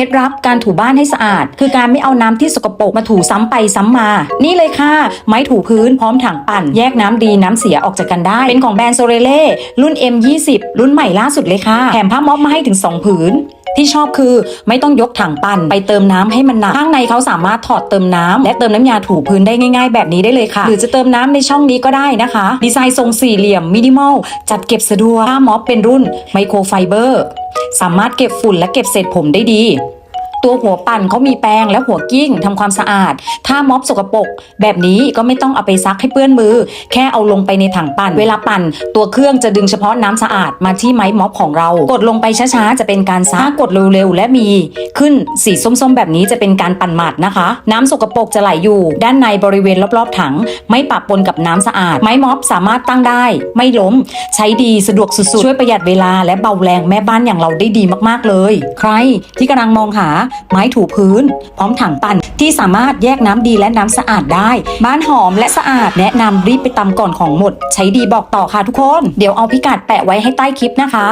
เคล็ดลับการถูบ้านให้สะอาด คือการไม่เอาน้ำที่สกปรกมาถูซ้ำไปซ้ำมา นี่เลยค่ะ ไม้ถูพื้นพร้อมถังปั่น แยกน้ำดีน้ำเสียออกจากกันได้ เป็นของแบรนด์โซเรเล่รุ่น M20 รุ่นใหม่ล่าสุดเลยค่ะแถมผ้าม็อบมาให้ถึง 2 ผืนที่ชอบคือไม่ต้องยกถังปั่นไปเติมน้ำให้มันหนักข้างในเขาสามารถถอดเติมน้ำและเติมน้ำยาถูพื้นได้ง่าย ๆ แบบนี้ได้เลยค่ะ หรือจะเติมน้ำในช่องนี้ก็ได้นะคะ ดีไซน์ทรงสี่เหลี่ยมมินิมอลจัดเก็บสะดวกผ้าม็อบเป็นรุ่นไมโครไฟเบอร์ สามารถเก็บฝุ่นและเก็บเศษผมได้ดี ตัวหัวปั่นเขามีแปรงและหัวกิ้งทำความสะอาด ถ้าม็อบสกปรกแบบนี้ก็ไม่ต้องเอาไปซักให้เปื้อนมือ แค่เอาลงไปในถังปั่น เวลาปั่น ตัวเครื่องจะดึงเฉพาะน้ำสะอาดมาที่ไม้ม็อบของเรา กดลงไปช้าๆจะเป็นการซักกดเร็วๆและมีขึ้นสีส้มๆ แบบนี้จะเป็นการปั่นหมัดนะคะ น้ำสกปรกจะไหลอยู่ ด้านในบริเวณรอบๆถัง ไม่ปะปนกับน้ำสะอาด ไม้ม็อบสามารถตั้งได้ ไม่ล้ม ใช้ดีสะดวกสุดๆช่วยประหยัดเวลาและเบาแรงแม่บ้านอย่างเราได้ดีมากๆเลย ใครที่กำลังมองหาไม้ถูพื้น พร้อมถังปั่นที่สามารถแยกน้ำดีและน้ำสะอาดได้ บ้านหอมและสะอาดแนะนำรีบไปตำก่อนของหมด ใช้ดีบอกต่อค่ะทุกคน เดี๋ยวเอาพิกัดแปะไว้ให้ใต้คลิปนะคะ